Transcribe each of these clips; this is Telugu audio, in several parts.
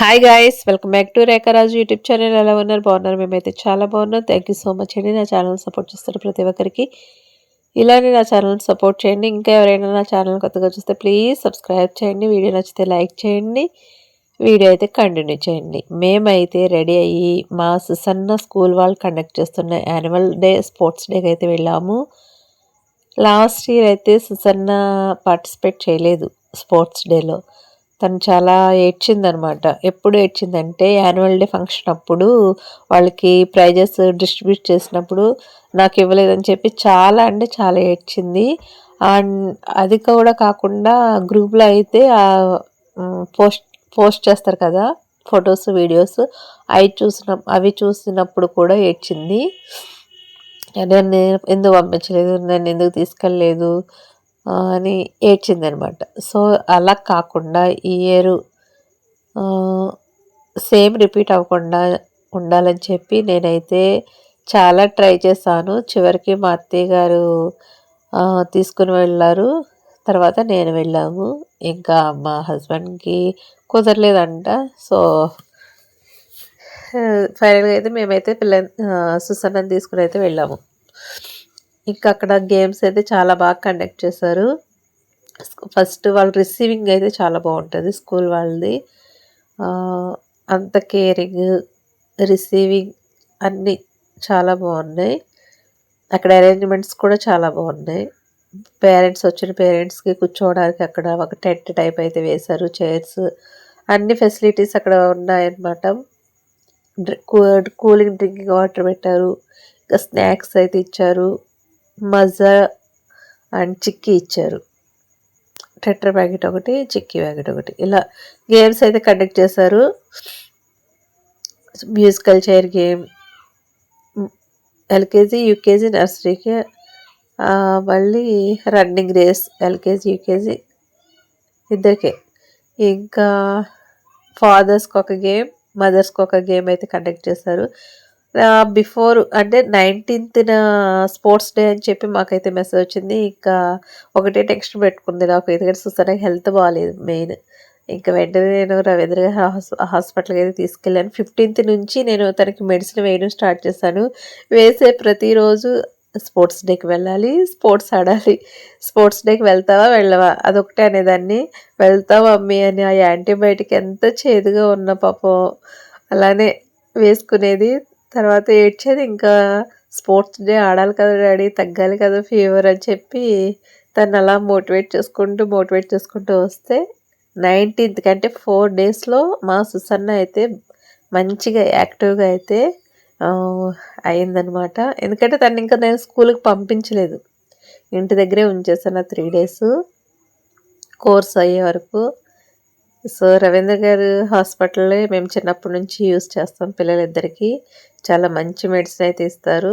Hi guys welcome back to Rekharaju YouTube channel ఎలా ఉన్నారు? బాగున్నారు? మేమైతే చాలా బాగున్నాం. థ్యాంక్ యూ సో మచ్ అండి. నా ఛానల్ సపోర్ట్ చేస్తారు ప్రతి ఒక్కరికి ఇలానే నా ఛానల్ సపోర్ట్ చేయండి. ఇంకా ఎవరైనా నా ఛానల్ కొత్తగా చూస్తే ప్లీజ్ సబ్స్క్రైబ్ చేయండి. వీడియో నచ్చితే లైక్ చేయండి. వీడియో అయితే కంటిన్యూ చేయండి. మేమైతే రెడీ అయ్యి మా సుసన్న స్కూల్ వాళ్ళు కండక్ట్ చేస్తున్న యాన్యువల్ డే స్పోర్ట్స్ డేకి అయితే వెళ్ళాము. లాస్ట్ ఇయర్ అయితే సుసన్న పార్టిసిపేట్ చేయలేదు స్పోర్ట్స్ డేలో తను చాలా ఏడ్చిందనమాట. ఎప్పుడు ఏడ్చిందంటే యాన్యువల్ డే ఫంక్షన్ అప్పుడు వాళ్ళకి ప్రైజెస్ డిస్ట్రిబ్యూట్ చేసినప్పుడు నాకు ఇవ్వలేదని చెప్పి చాలా అంటే చాలా ఏడ్చింది. అండ్ అది కూడా కాకుండా గ్రూప్లో అయితే పోస్ట్ పోస్ట్ చేస్తారు కదా ఫొటోస్ వీడియోస్ అవి చూసిన అవి చూసినప్పుడు కూడా ఏడ్చింది. నేను ఎందుకు పంపించలేదు? నన్ను ఎందుకు తీసుకెళ్ళలేదు? అని ఏడ్చిందనమాట. సో అలా కాకుండా ఈ ఇయర్ సేమ్ రిపీట్ అవ్వకుండా ఉండాలని చెప్పి నేనైతే చాలా ట్రై చేశాను. చివరికి మా అత్తయ్య గారు తీసుకుని వెళ్ళారు. తర్వాత నేను వెళ్ళాము. ఇంకా మా హస్బెండ్కి కుదరలేదంట. సో ఫైనల్గా అయితే మేమైతే పిల్ల సుసన్నని తీసుకుని అయితే వెళ్ళాము. ఇంకా అక్కడ గేమ్స్ అయితే చాలా బాగా కండక్ట్ చేశారు. ఫస్ట్ వాళ్ళ రిసీవింగ్ అయితే చాలా బాగుంటుంది స్కూల్ వాళ్ళది. అంత కేరింగ్ రిసీవింగ్ అన్నీ చాలా బాగున్నాయి. అక్కడ అరేంజ్మెంట్స్ కూడా చాలా బాగున్నాయి. పేరెంట్స్ వచ్చిన పేరెంట్స్కి కూర్చోవడానికి అక్కడ ఒక టెంట్ టైప్ అయితే వేశారు చైర్స్ అన్ని ఫెసిలిటీస్ అక్కడ ఉన్నాయన్నమాట. కూలింగ్ డ్రింకింగ్ వాటర్ పెట్టారు ఇంకా స్నాక్స్ అయితే ఇచ్చారు. మజా అండ్ చిక్కీ ఇచ్చారు. టెట్రా ప్యాకెట్ ఒకటి చిక్కీ ప్యాకెట్ ఒకటి. ఇలా గేమ్స్ అయితే కండక్ట్ చేశారు. Musical chair game LKG UKG నర్సరీకి మళ్ళీ రన్నింగ్ రేస్ ఎల్కేజీ యూకేజీ ఇద్దరికే. ఇంకా ఫాదర్స్కి ఒక గేమ్ మదర్స్కి ఒక గేమ్ అయితే కండక్ట్ చేశారు. బిఫోర్ అంటే నైన్టీన్త్న స్పోర్ట్స్ డే అని చెప్పి మాకైతే మెసేజ్ వచ్చింది. ఇంకా ఒకటే టెక్స్ట్ పెట్టుకుంది నాకు. ఎందుకంటే చూస్తే హెల్త్ బాగాలేదు మెయిన్ ఇంకా వెంటనే నేను రవీంద్ర హాస్పిటల్కి అయితే తీసుకెళ్ళాను. ఫిఫ్టీన్త్ నుంచి నేను తనకి మెడిసిన్ వేయడం స్టార్ట్ చేశాను. వేసే ప్రతిరోజు స్పోర్ట్స్ డేకి వెళ్ళాలి స్పోర్ట్స్ ఆడాలి. స్పోర్ట్స్ డేకి వెళ్తావా వెళ్ళవా? అదొకటే అనేదాన్ని. వెళ్తావా మమ్మీ అని ఆ యాంటీబయాటిక్ ఎంత చేదుగా ఉన్న పాపం. అలానే వేసుకునేది. తర్వాత ఏడ్చేది ఇంకా స్పోర్ట్స్ డే ఆడాలి కదా డాడీ తగ్గాలి కదా ఫీవర్ అని చెప్పి తను అలా మోటివేట్ చేసుకుంటూ మోటివేట్ చేసుకుంటూ వస్తే నైన్టీన్త్ కంటే ఫోర్ డేస్లో మా సుసన్న అయితే మంచిగా యాక్టివ్గా అయితే అయిందనమాట ఎందుకంటే తను ఇంకా నేను స్కూల్కి పంపించలేదు. ఇంటి దగ్గరే ఉంచేసాను త్రీ డేస్ కోర్స్ అయ్యే వరకు. సో రవీంద్ర గారు హాస్పిటల్లో మేము చిన్నప్పటి నుంచి యూస్ చేస్తాం పిల్లలిద్దరికీ. చాలా మంచి మెడిసిన్ అయితే ఇస్తారు.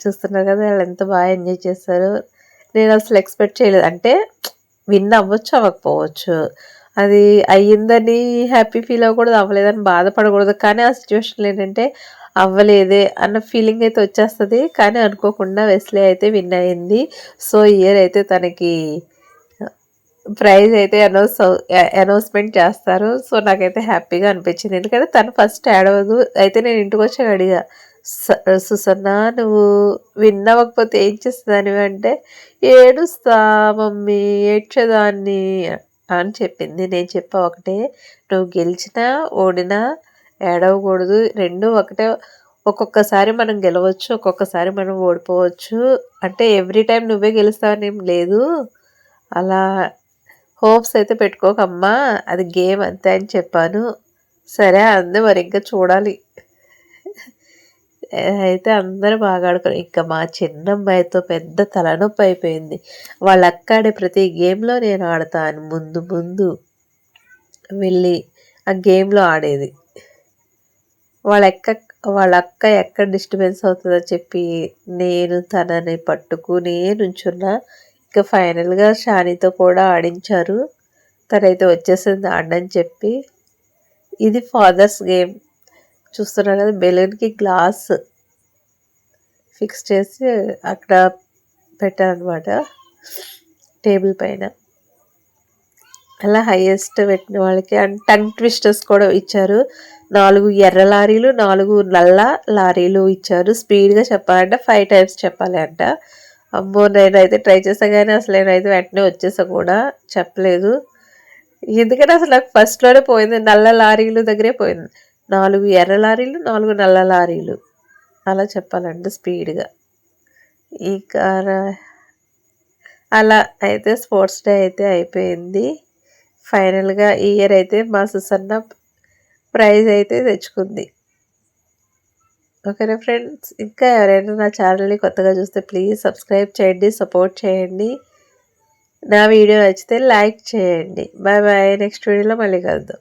చూస్తున్నారు కదా వాళ్ళు ఎంత బాగా ఎంజాయ్ చేస్తారు. నేను అసలు ఎక్స్పెక్ట్ చేయలేదు. అంటే విన్ అవ్వచ్చు అవ్వకపోవచ్చు. అది అయ్యిందని హ్యాపీ ఫీల్ అవ్వకూడదు అవ్వలేదని బాధపడకూడదు. కానీ ఆ సిచ్యువేషన్లో ఏంటంటే అవ్వలేదే అన్న ఫీలింగ్ అయితే వచ్చేస్తుంది. కానీ అనుకోకుండా వెస్లే అయితే విన్ అయింది సో ఇయర్ అయితే తనకి ప్రైజ్ అయితే అనౌన్స్ అనౌన్స్మెంట్ చేస్తారు. సో నాకైతే హ్యాపీగా అనిపించింది. ఎందుకంటే తను ఫస్ట్ యాడ్ అవ్వదు. అయితే నేను ఇంటికి వచ్చాక అడిగా సుసన్న నువ్వు విన్నవకపోతే ఏం చేస్తుందని? అంటే ఏడుస్తా మమ్మీ ఏడ్చేదాన్ని. అని చెప్పింది. నేను చెప్పా ఒకటే నువ్వు గెలిచినా ఓడినా ఏడవకూడదు రెండు ఒకటే ఒక్కొక్కసారి మనం గెలవచ్చు ఒక్కొక్కసారి మనం ఓడిపోవచ్చు. అంటే ఎవ్రీ టైం నువ్వే గెలుస్తావని ఏం లేదు. అలా హోప్స్ అయితే పెట్టుకోకమ్మా అది గేమ్ అంతే అని చెప్పాను. సరే అందు మరి ఇంకా చూడాలి. అయితే అందరూ బాగా ఆడుకున్నారు. ఇంకా మా చిన్నమ్మాయితో పెద్ద తలనొప్పి అయిపోయింది. వాళ్ళ అక్క ప్రతి గేమ్లో నేను ఆడతాను ముందు ముందు. వెళ్ళి ఆ గేమ్లో ఆడేది. వాళ్ళ ఎక్క వాళ్ళ అక్క ఎక్కడ డిస్టర్బెన్స్ అవుతుందో చెప్పి నేను తనని పట్టుకుని నుంచున్నా. ఇంకా ఫైనల్గా షానీతో కూడా ఆడించారు. తనైతే వచ్చేసింది ఆడని చెప్పి. ఇది ఫాదర్స్ గేమ్. చూస్తున్నారు కదా బెలూన్కి గ్లాస్ ఫిక్స్ చేసి అక్కడ పెట్టారనమాట టేబుల్ పైన. అలా హైయెస్ట్ పెట్టిన వాళ్ళకి అండ్ టంగ్ ట్విస్టర్స్ కూడా ఇచ్చారు. నాలుగు ఎర్ర లారీలు నాలుగు నల్ల లారీలు ఇచ్చారు. స్పీడ్గా చెప్పాలంటే ఫైవ్ టైమ్స్ చెప్పాలి అంట. అమ్మో నేనైతే ట్రై చేసా కానీ అసలు నేనైతే వెంటనే వచ్చేసా కూడా. చెప్పలేదు. ఎందుకంటే అసలు నాకు ఫస్ట్లోనే పోయింది. నల్ల లారీలు దగ్గరే పోయింది. నాలుగు ఎర్ర లారీలు నాలుగు నల్ల లారీలు. అలా చెప్పాలంటే స్పీడ్గా. ఇంకా అలా అయితే స్పోర్ట్స్ డే అయితే అయిపోయింది. ఫైనల్గా ఈ ఇయర్ అయితే మా సుసన్న ప్రైజ్ అయితే తెచ్చుకుంది. ఓకేనా ఫ్రెండ్స్ ఇంకా ఎవరైనా నా ఛానల్ని కొత్తగా చూస్తే ప్లీజ్ సబ్స్క్రైబ్ చేయండి సపోర్ట్ చేయండి. నా వీడియో నచ్చితే లైక్ చేయండి. బాయ్ బాయ్ నెక్స్ట్ వీడియోలో మళ్ళీ కలుద్దాం.